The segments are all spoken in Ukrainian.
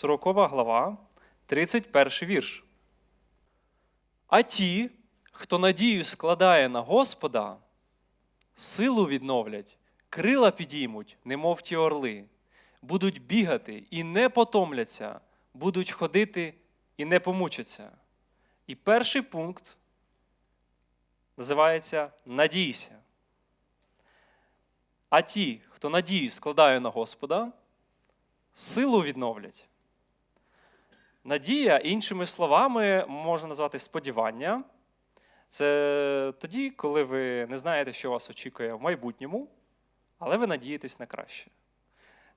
40 глава, 31 вірш. А ті, хто надію складає на Господа, силу відновлять, крила підіймуть, немов ті орли, будуть бігати і не потомляться, будуть ходити і не помучаться. І перший пункт називається Надійся. А ті, хто надію складає на Господа, силу відновлять. Надія, іншими словами, можна назвати сподівання. Це тоді, коли ви не знаєте, що вас очікує в майбутньому, але ви надієтесь на краще.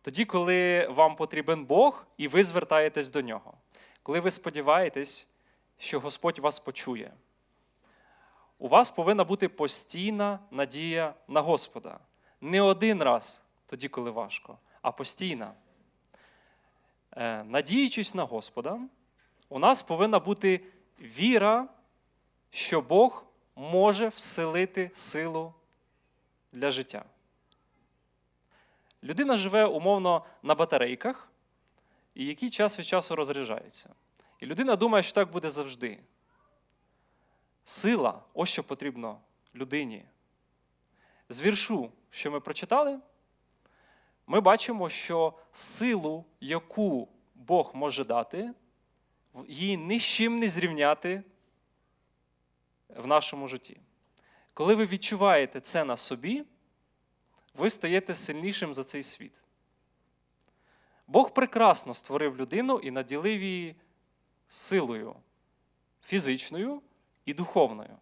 Тоді, коли вам потрібен Бог, і ви звертаєтесь до нього. Коли ви сподіваєтесь, що Господь вас почує. У вас повинна бути постійна надія на Господа. Не один раз, тоді, коли важко, а постійна. Е, Надіючись на Господа, у нас повинна бути віра, що Бог може вселити силу для життя. Людина живе умовно на батарейках, які час від часу розряджаються. І людина думає, що так буде завжди. Сила ось що потрібно людині. З віршу, що ми прочитали, ми бачимо, що силу, яку Бог може дати, її ні з чим не зрівняти в нашому житті. Коли ви відчуваєте це на собі, ви стаєте сильнішим за цей світ. Бог прекрасно створив людину і наділив її силою фізичною і духовною.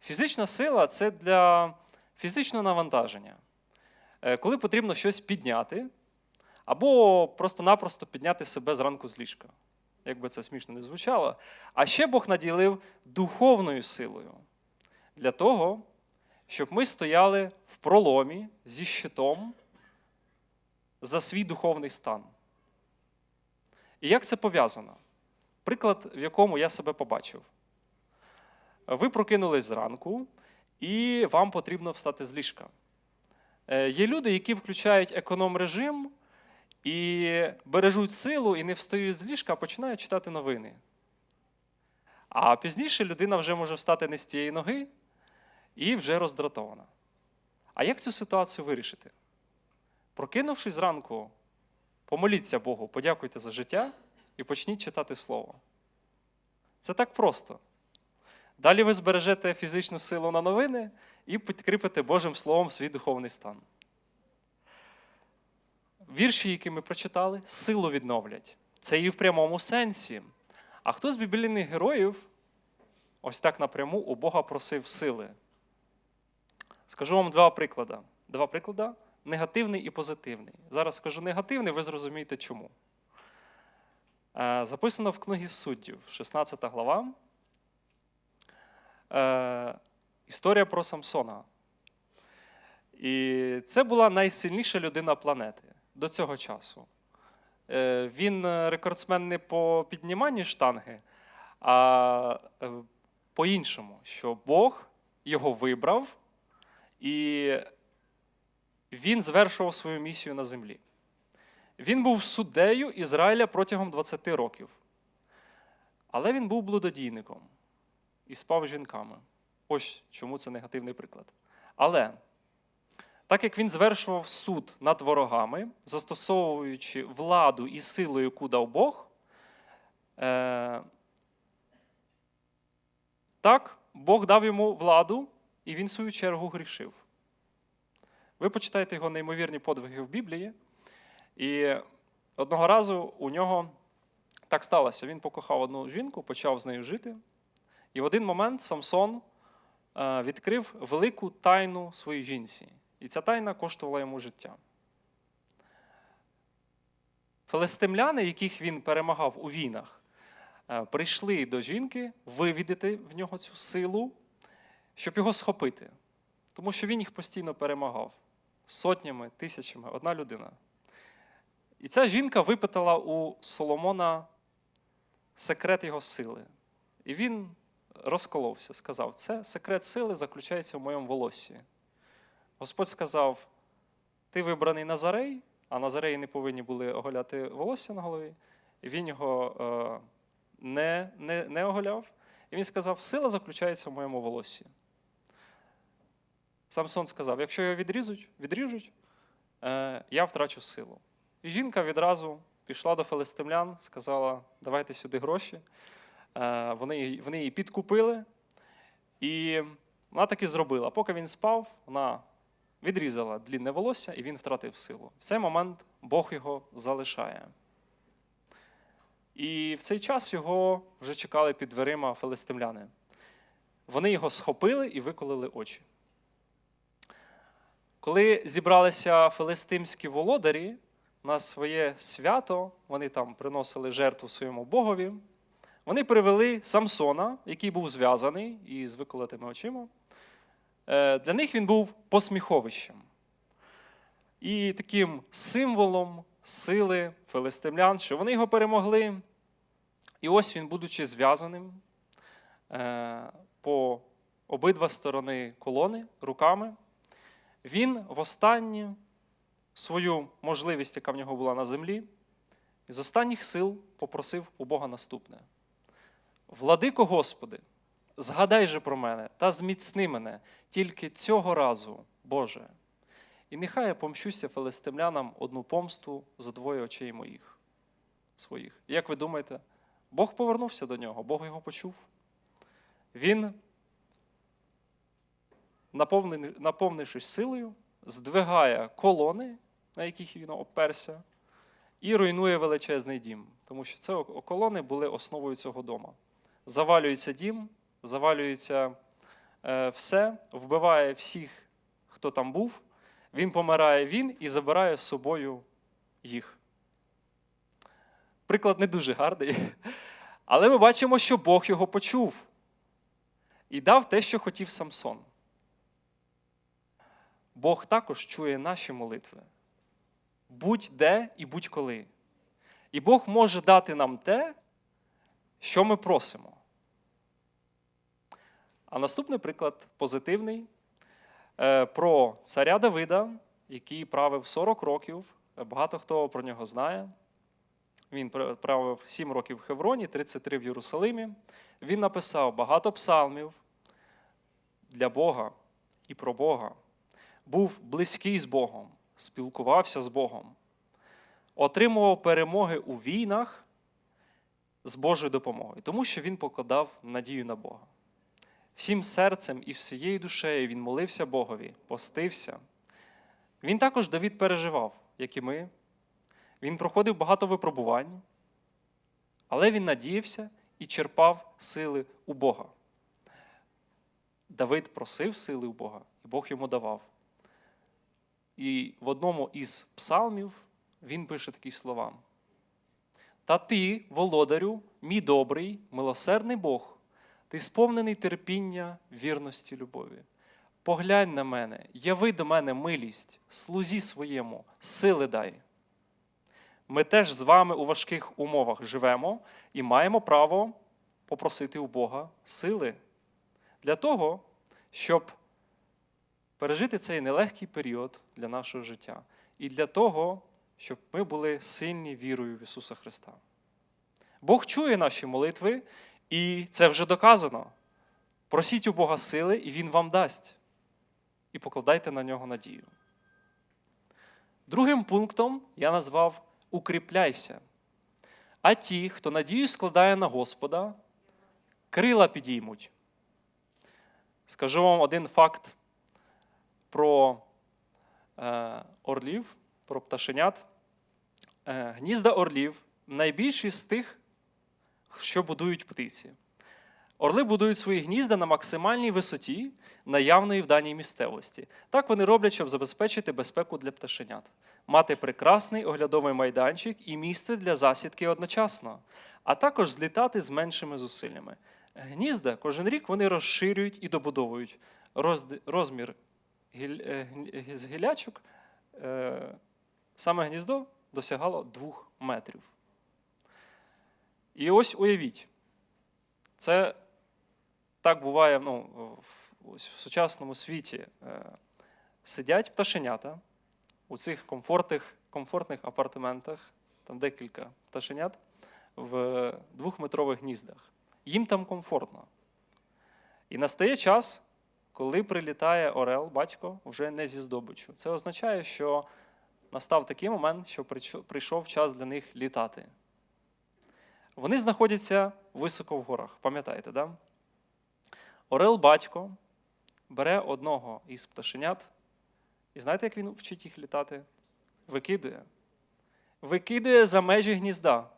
Фізична сила це для фізичного навантаження. Е, Коли потрібно щось підняти, або просто-напросто підняти себе зранку з ліжка, як би це смішно не звучало. А ще Бог наділив духовною силою для того, щоб ми стояли в проломі зі щитом за свій духовний стан. І як це пов'язано? Приклад, в якому я себе побачив. Ви прокинулись зранку, і вам потрібно встати з ліжка. Е, Є люди, які включають економ-режим і бережуть силу, і не встають з ліжка, а починають читати новини. А пізніше людина вже може встати не з тієї ноги і вже роздратована. А як цю ситуацію вирішити? Прокинувшись зранку, помоліться Богу, подякуйте за життя і почніть читати Слово. Це так просто. Далі ви збережете фізичну силу на новини і підкріпите Божим Словом свій духовний стан. Вірші, які ми прочитали, силу відновлять. Це і в прямому сенсі. А хто з біблійних героїв ось так напряму у Бога просив сили? Скажу вам два приклади. Два приклади негативний і позитивний. Зараз скажу негативний, ви зрозумієте чому. Е, Записано в книгі суддів, 16 глава. Історія про Самсона. І це була найсильніша людина планети до цього часу. Е, Він е, рекордсмен не по підніманні штанги, а е, по-іншому, що Бог його вибрав, і він звершував свою місію на землі. Він був суддею Ізраїля протягом 20 років. Але він був блудодійником і спав жінками. Ось чому це негативний приклад. Але так як він звершував суд над ворогами, застосовуючи владу і силу, яку дав Бог, е, так Бог дав йому владу, і він в свою чергу грішив. Ви почитаєте його неймовірні подвиги в Біблії, і одного разу у нього так сталося. Він покохав одну жінку, почав з нею жити. І в один момент Самсон відкрив велику тайну своїй жінці. І ця тайна коштувала йому життя. Филистимляни, яких він перемагав у війнах, е, прийшли до жінки вивідати в нього цю силу, щоб його схопити. Тому що він їх постійно перемагав сотнями, тисячами, одна людина. І ця жінка випитала у Соломона секрет його сили. І він розколовся, сказав: це секрет сили заключається в моєму волоссі. Господь сказав: Ти вибраний Назарей, а Назареї не повинні були оголяти волосся на голові. і він його е, не, не, не оголяв. І він сказав: сила заключається в моєму волосі. Самсон сказав: якщо його відрізуть, відріжуть, е, я втрачу силу. І жінка відразу пішла до филистимлян, сказала: давайте сюди гроші. Е, вони, вони її підкупили, і вона так і зробила. Поки він спав, вона відрізала длінне волосся, і він втратив силу. В цей момент Бог його залишає. І в цей час його вже чекали під дверима филистимляни. Вони його схопили і виколили очі. Коли зібралися филистимські володарі на своє свято, вони там приносили жертву своєму богові, вони привели Самсона, який був зв'язаний і з виколотими очима. Е, Для них він був посміховищем і таким символом сили филистимлян, що вони його перемогли. І ось він, будучи зв'язаним е, по обидва сторони колони руками, він в останню свою можливість, яка в нього була на землі, з останніх сил попросив у Бога наступне: Владико Господи, згадай же про мене та зміцни мене тільки цього разу, Боже. І нехай я помщуся филистимлянам одну помсту за двоє очей моїх своїх. Як ви думаєте, Бог повернувся до нього, Бог його почув. Він, наповнившись силою, здвигає колони, на яких він оперся, і руйнує величезний дім, тому що це колони були основою цього дому. Завалюється дім, завалюється е, все, вбиває всіх, хто там був. Він помирає він і забирає з собою їх. Приклад не дуже гарний, але ми бачимо, що Бог його почув і дав те, що хотів Самсон. Бог також чує наші молитви. Будь-де і будь-коли. І Бог може дати нам те, що ми просимо. А наступний приклад позитивний е, про царя Давида, який правив 40 років. Багато хто про нього знає. Він правив 7 років в Хевроні, 33 в Єрусалимі. Він написав багато псалмів для Бога і про Бога. Був близький з Богом, спілкувався з Богом, отримував перемоги у війнах з Божою допомогою, тому що він покладав надію на Бога. Всім серцем і всією душею він молився Богові, постився. Він також Давід переживав, як і ми. Він проходив багато випробувань, але він надіявся і черпав сили у Бога. Давид просив сили у Бога, і Бог йому давав. І в одному із псалмів він пише такі слова: Та ти, володарю, мій добрий, милосердний Бог, ти сповнений терпіння, вірності, любові. Поглянь на мене, яви до мене милість, слузі своєму, сили дай. Ми теж з вами у важких умовах живемо і маємо право попросити у Бога сили для того, щоб пережити цей нелегкий період для нашого життя, і для того, щоб ми були сильні вірою в Ісуса Христа. Бог чує наші молитви, і це вже доказано. Просіть у Бога сили, і Він вам дасть. І покладайте на нього надію. Другим пунктом я назвав укріпляйся. А ті, хто надію складає на Господа, крила підіймуть. Скажу вам один факт про е, орлів, про пташенят. Е, гнізда орлів найбільші з тих, що будують птиці. Орли будують свої гнізда на максимальній висоті, наявної в даній місцевості. Так вони роблять, щоб забезпечити безпеку для пташенят, мати прекрасний оглядовий майданчик і місце для засідки одночасно, а також злітати з меншими зусиллями. Гнізда кожен рік вони розширюють і добудовують. Розмір е, з гілячок е, саме гніздо досягало двох метрів. І ось уявіть, це так буває ну, в, сучасному світі. Е, сидять пташенята у цих комфортних, комфортних апартаментах, там декілька пташенят, в двохметрових гніздах. Їм там комфортно. І настає час, коли прилітає орел, батько, вже не зі здобичу. Це означає, що настав такий момент, що прийшов час для них літати. Вони знаходяться високо в горах, пам'ятаєте, да? Орел батько бере одного із пташенят, і знаєте, як він вчить їх літати? Викидує. Викидує за межі гнізда.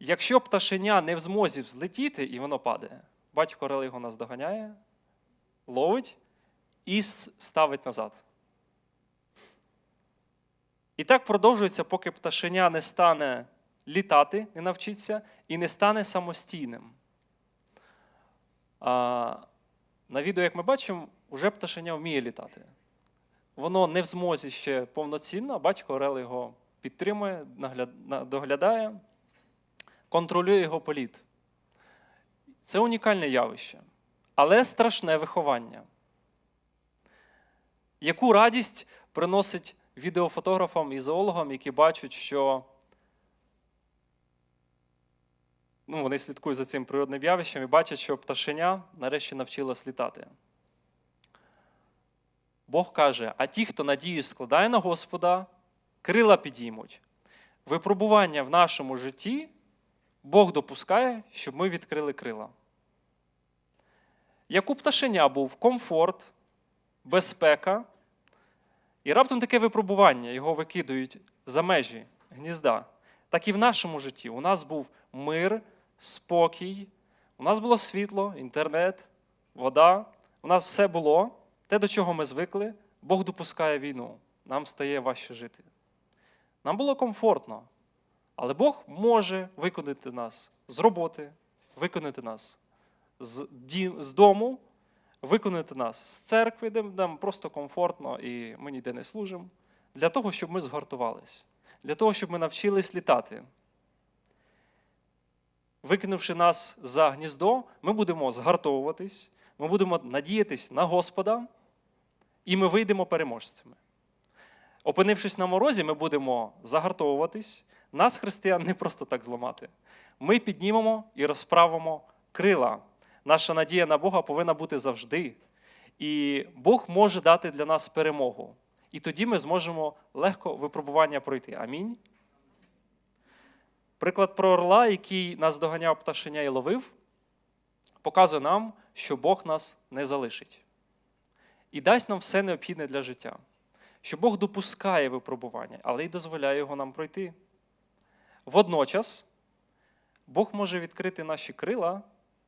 Якщо пташеня не в змозі взлетіти, і воно падає, батько орел його наздоганяє, ловить і ставить назад. І так продовжується, поки пташеня не стане літати, не навчиться, і не стане самостійним. А, на відео, як ми бачимо, вже пташеня вміє літати. Воно не в змозі ще повноцінно, батько Орел його підтримує, доглядає, контролює його політ. Це унікальне явище, але страшне виховання. Яку радість приносить відеофотографам і зоологам, які бачать, що ну, вони слідкують за цим природним явищем і бачать, що пташеня нарешті навчилась літати. Бог каже: а ті, хто надію складає на Господа, крила підіймуть. Випробування в нашому житті Бог допускає, щоб ми відкрили крила. Як у пташеня був комфорт, безпека, і раптом таке випробування, його викидують за межі гнізда. Так і в нашому житті. У нас був мир, спокій, у нас було світло, інтернет, вода. У нас все було. Те, до чого ми звикли, Бог допускає війну. Нам стає важче жити. Нам було комфортно, але Бог може виконати нас з роботи, виконати нас з, ді- з дому, виконати нас з церкви, де нам просто комфортно і ми ніде не служимо, для того, щоб ми згортувались, для того, щоб ми навчились літати. Викинувши нас за гніздо, ми будемо згартовуватись, ми будемо надіятись на Господа, і ми вийдемо переможцями. Опинившись на морозі, ми будемо загартовуватись. Нас, християн, не просто так зламати. Ми піднімемо і розправимо крила. Наша надія на Бога повинна бути завжди. І Бог може дати для нас перемогу. І тоді ми зможемо легко випробування пройти. Амінь. Приклад про орла, який нас доганяв пташеня і ловив, показує нам, що Бог нас не залишить. І дасть нам все необхідне для життя. Що Бог допускає випробування, але й дозволяє його нам пройти. Водночас, Бог може відкрити наші крила,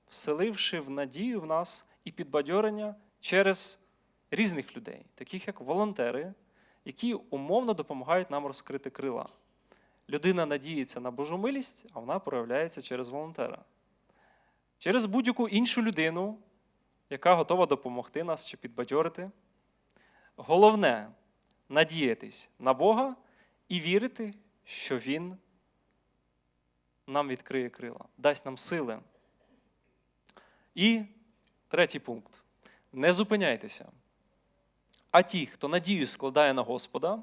вселивши в надію в нас і підбадьорення через різних людей, таких як волонтери, які умовно допомагають нам розкрити крила. Людина надіється на Божу милість, а вона проявляється через волонтера. Через будь-яку іншу людину, яка готова допомогти нас чи підбадьорити. Головне надіятись на Бога і вірити, що Він нам відкриє крила, дасть нам сили. І третій пункт. Не зупиняйтеся. А ті, хто надію складає на Господа,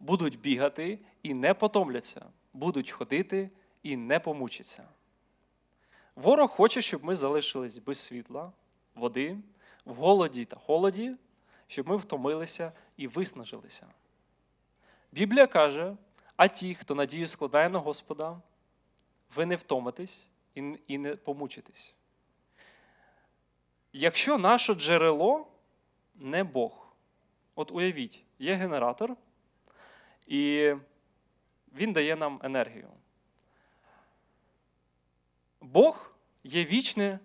будуть бігати і не потомляться, будуть ходити і не помучаться. Ворог хоче, щоб ми залишились без світла, води, в голоді та холоді, щоб ми втомилися і виснажилися. Біблія каже: а ті, хто надію складає на Господа, ви не втомитесь і не помучитесь. Якщо наше джерело не Бог, от уявіть, є генератор, і він дає нам енергію. Бог є вічне,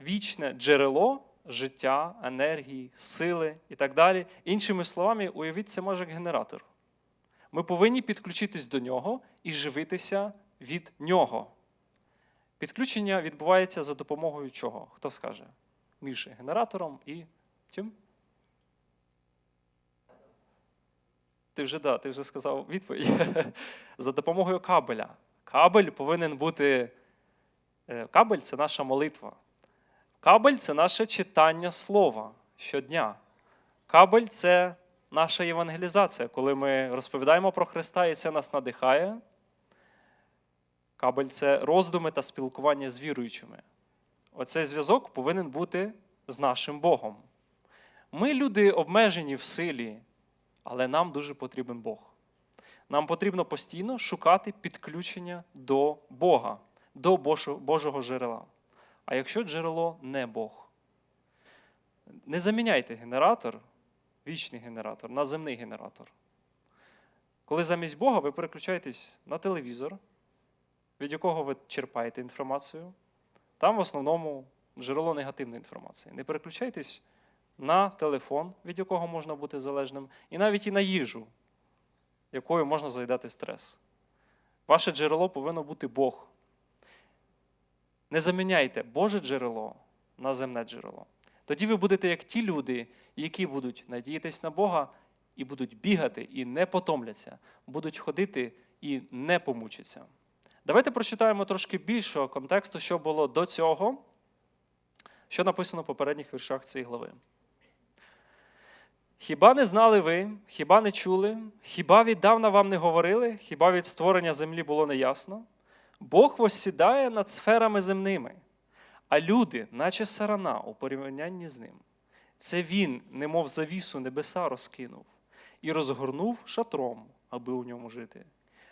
вічне джерело життя, енергії, сили і так далі. Іншими словами, уявіть це може як генератор. Ми повинні підключитись до нього і живитися від нього. Підключення відбувається за допомогою чого? Хто скаже? Між генератором і чим? Ти вже да, ти вже сказав відповідь. За допомогою кабеля. Кабель повинен бути. е, Кабель це наша молитва. Кабель це наше читання слова щодня. Кабель це наша євангелізація, коли ми розповідаємо про Христа, і це нас надихає. Кабель це роздуми та спілкування з віруючими. Оцей зв'язок повинен бути з нашим Богом. Ми, люди, обмежені в силі, але нам дуже потрібен Бог. Нам потрібно постійно шукати підключення до Бога, до Божого джерела. А якщо джерело не Бог, не заміняйте генератор, вічний генератор, на земний генератор. Коли замість Бога ви переключаєтесь на телевізор, від якого ви черпаєте інформацію, там в основному джерело негативної інформації. Не переключайтесь на телефон, від якого можна бути залежним, і навіть і на їжу, якою можна заїдати стрес. Ваше джерело повинно бути Бог. Не заміняйте Боже джерело на земне джерело. Тоді ви будете як ті люди, які будуть надіятись на Бога і будуть бігати і не потомляться, будуть ходити і не помучаться. Давайте прочитаємо трошки більшого контексту, що було до цього, що написано в попередніх віршах цієї глави. Хіба не знали ви, хіба не чули, хіба віддавна вам не говорили, хіба від створення землі було неясно? Бог воссідає над сферами земними, а люди, наче сарана, у порівнянні з ним. Це він, немов завісу небеса розкинув і розгорнув шатром, аби у ньому жити.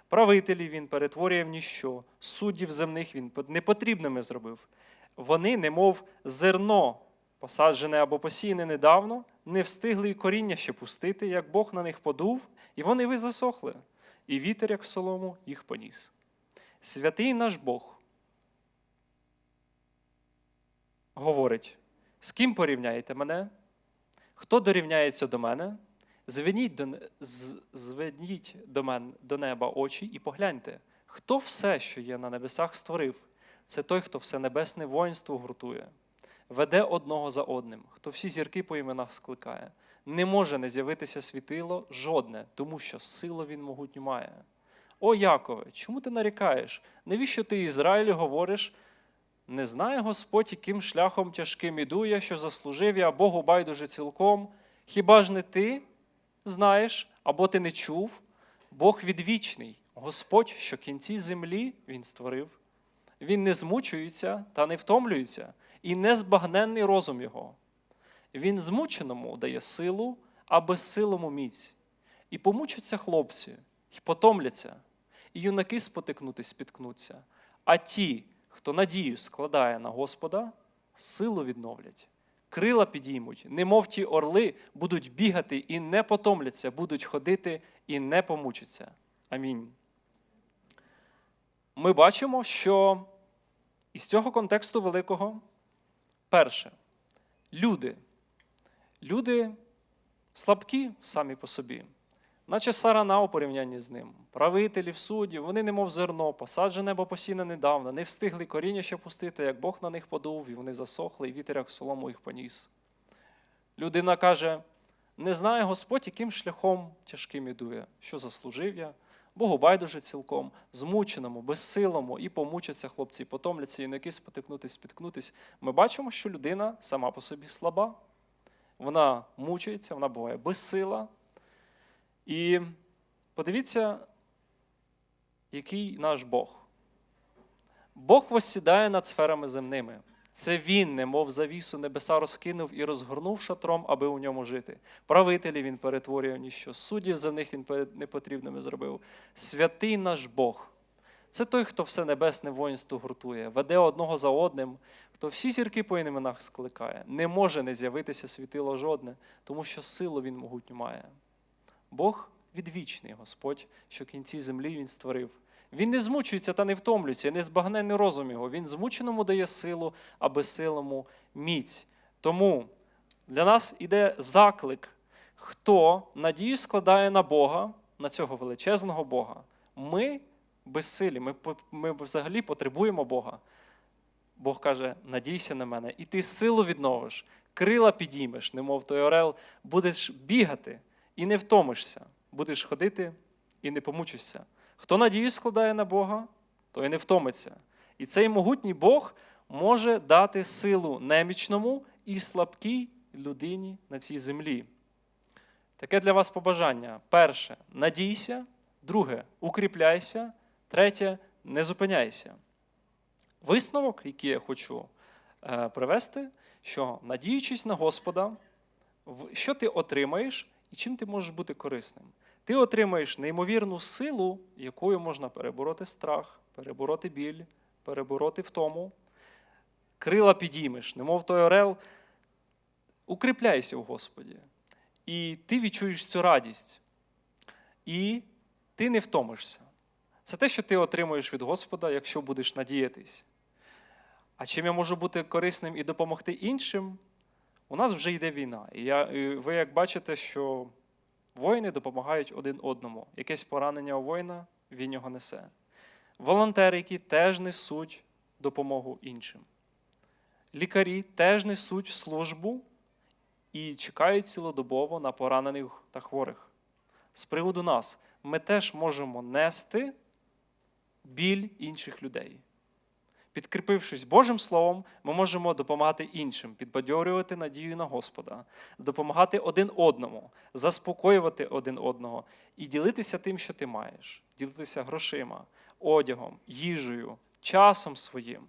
Правителів він перетворює в ніщо, суддів земних він непотрібними зробив. Вони, немов зерно, посаджене або посіяне недавно, не встигли й коріння ще пустити, як Бог на них подув, і вони ви засохли, і вітер, як солому, їх поніс. Святий наш Бог говорить: з ким порівняєте мене? Хто дорівняється до мене? Зведіть до, зведіть до мене до неба очі і погляньте, хто все, що є на небесах, створив. Це той, хто все небесне воїнство гуртує, веде одного за одним, хто всі зірки по іменах скликає. Не може не з'явитися світило жодне, тому що силу він могутню має. О Якове, чому ти нарікаєш? Навіщо ти Ізраїлю говориш? Не знає Господь, яким шляхом тяжким іду я, що заслужив я, Богу байдуже цілком. Хіба ж не ти знаєш, або ти не чув? Бог відвічний, Господь, що кінці землі Він створив. Він не змучується та не втомлюється, і незбагненний розум його. Він змученому дає силу, а безсилому міць. І помучаться хлопці, і потомляться, і юнаки спотикнути спіткнуться. А ті, хто надію складає на Господа, силу відновлять, крила підіймуть, немов ті орли будуть бігати і не потомляться, будуть ходити і не помучаться. Амінь. Ми бачимо, що із цього контексту великого, перше, люди. Люди слабкі самі по собі, наче сарана у порівнянні з ним. Правителів, суддів, вони немов зерно, посаджене або посіне недавно, не встигли коріння ще пустити, як Бог на них подув, і вони засохли, і вітер, як солому їх поніс. Людина каже: не знає Господь, яким шляхом тяжким ідує, що заслужив я. Богу байдуже цілком, змученому, безсилому, і помучаться хлопці, і потомляться, юнаки спотикнутись, спіткнутись. Ми бачимо, що людина сама по собі слаба. Вона мучується, вона буває безсила. І подивіться, який наш Бог. Бог воссідає над сферами земними. Це Він, немов завісу небеса розкинув і розгорнув шатром, аби у ньому жити. Правителі він перетворює ніщо, суддів земних він перед непотрібними зробив. Святий наш Бог. Це той, хто все небесне воїнство гуртує, веде одного за одним, хто всі зірки по іменах скликає. Не може не з'явитися світило жодне, тому що силу він могутню має. Бог відвічний Господь, що кінці землі Він створив. Він не змучується та не втомлюється, не збагнений розум його. Він змученому дає силу, а безсилому міць. Тому для нас іде заклик, хто надію складає на Бога, на цього величезного Бога. Ми безсилі, ми, ми взагалі потребуємо Бога. Бог каже: надійся на мене, і ти силу відновиш, крила підіймеш, немов той орел, будеш бігати і не втомишся, будеш ходити і не помучишся. Хто надію складає на Бога, той не втомиться. І цей могутній Бог може дати силу немічному і слабкій людині на цій землі. Таке для вас побажання. Перше надійся, друге укріпляйся, третє не зупиняйся. Висновок, який я хочу е, привести, що надіючись на Господа, що ти отримаєш і чим ти можеш бути корисним? Ти отримаєш неймовірну силу, якою можна перебороти страх, перебороти біль, перебороти втому. Крила підіймеш, немов той орел. Укріпляйся в Господі. І ти відчуєш цю радість. І ти не втомишся. Це те, що ти отримуєш від Господа, якщо будеш надіятись. А чим я можу бути корисним і допомогти іншим? У нас вже йде війна. І, я, і ви як бачите, що воїни допомагають один одному. Якесь поранення у воїна, він його несе. Волонтери, які теж несуть допомогу іншим. Лікарі теж несуть службу і чекають цілодобово на поранених та хворих. З приводу нас, ми теж можемо нести біль інших людей. Підкріпившись Божим Словом, ми можемо допомагати іншим, підбадьорювати надію на Господа, допомагати один одному, заспокоювати один одного і ділитися тим, що ти маєш, ділитися грошима, одягом, їжею, часом своїм.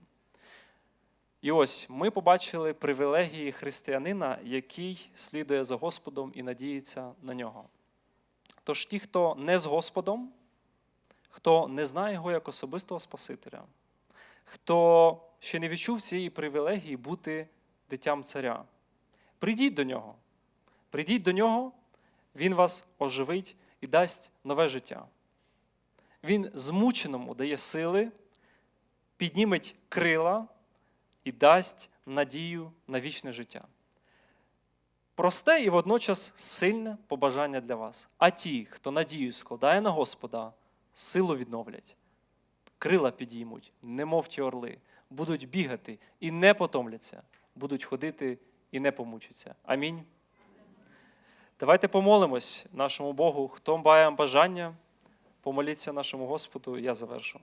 І ось ми побачили привілегії християнина, який слідує за Господом і надіється на нього. Тож ті, хто не з Господом, хто не знає його як особистого Спасителя, хто ще не відчув цієї привілегії бути дитям царя, прийдіть до нього. Прийдіть до нього, він вас оживить і дасть нове життя. Він змученому дає сили, підніметь крила і дасть надію на вічне життя. Просте і водночас сильне побажання для вас. А ті, хто надію складає на Господа, силу відновлять, крила підіймуть, немов ті орли, будуть бігати і не потомляться, будуть ходити і не помучаться. Амінь. Давайте помолимось нашому Богу. Хто має бажання, помоліться нашому Господу, і я завершу.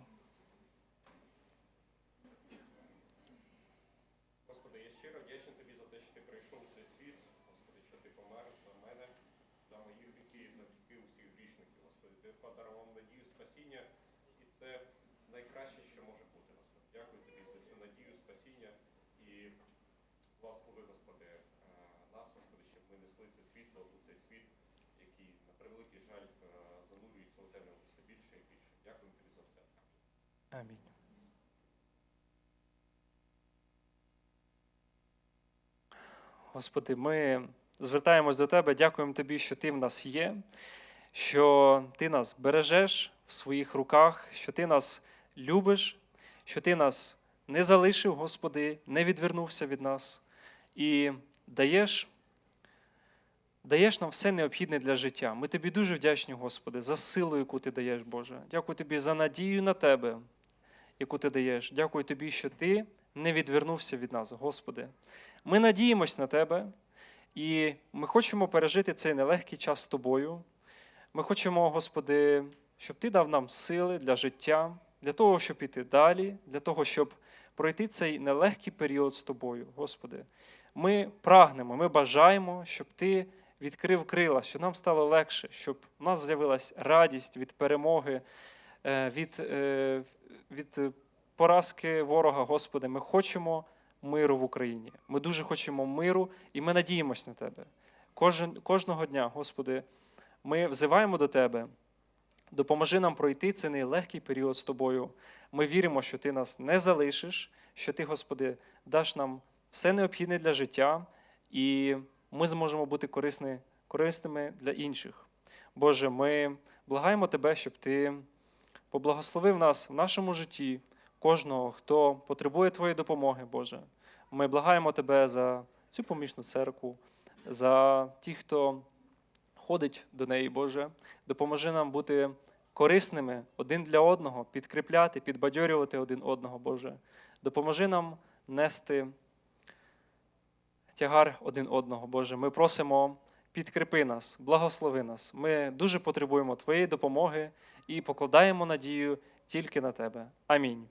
Господи, я щиро вдячний тобі благослови, Господи, е, нас, Господи, щоб ми несли це світло у цей світ, який, на превеликий жаль, е, занурюється у темряву все більше і більше. Дякую тобі за все. Амінь. Господи, ми звертаємось до Тебе, дякуємо Тобі, що Ти в нас є, що Ти нас бережеш в своїх руках, що Ти нас любиш, що Ти нас не залишив, Господи, не відвернувся від нас і даєш, даєш нам все необхідне для життя. Ми Тобі дуже вдячні, Господи, за силу, яку Ти даєш, Боже. Дякую Тобі за надію на Тебе, яку Ти даєш. Дякую Тобі, що Ти не відвернувся від нас, Господи. Ми надіємось на Тебе, і ми хочемо пережити цей нелегкий час з Тобою. Ми хочемо, Господи, щоб Ти дав нам сили для життя, для того, щоб іти далі, для того, щоб пройти цей нелегкий період з Тобою, Господи. Ми прагнемо, ми бажаємо, щоб Ти відкрив крила, щоб нам стало легше, щоб у нас з'явилась радість від перемоги, е, від, е, від поразки ворога, Господи. Ми хочемо миру в Україні. Ми дуже хочемо миру, і ми надіємось на Тебе. Кожен, кожного дня, Господи, ми взиваємо до Тебе. Допоможи нам пройти цей нелегкий період з тобою. Ми віримо, що ти нас не залишиш, що ти, Господи, даш нам все необхідне для життя, і ми зможемо бути корисні, корисними для інших. Боже, ми благаємо Тебе, щоб Ти поблагословив нас в нашому житті, кожного, хто потребує Твоєї допомоги, Боже. Ми благаємо Тебе за цю помічну церкву, за тих, хто ходить до неї, Боже. Допоможи нам бути корисними один для одного, підкріпляти, підбадьорювати один одного, Боже. Допоможи нам нести тягар один одного, Боже. Ми просимо, підкріпи нас, благослови нас. Ми дуже потребуємо Твоєї допомоги і покладаємо надію тільки на Тебе. Амінь.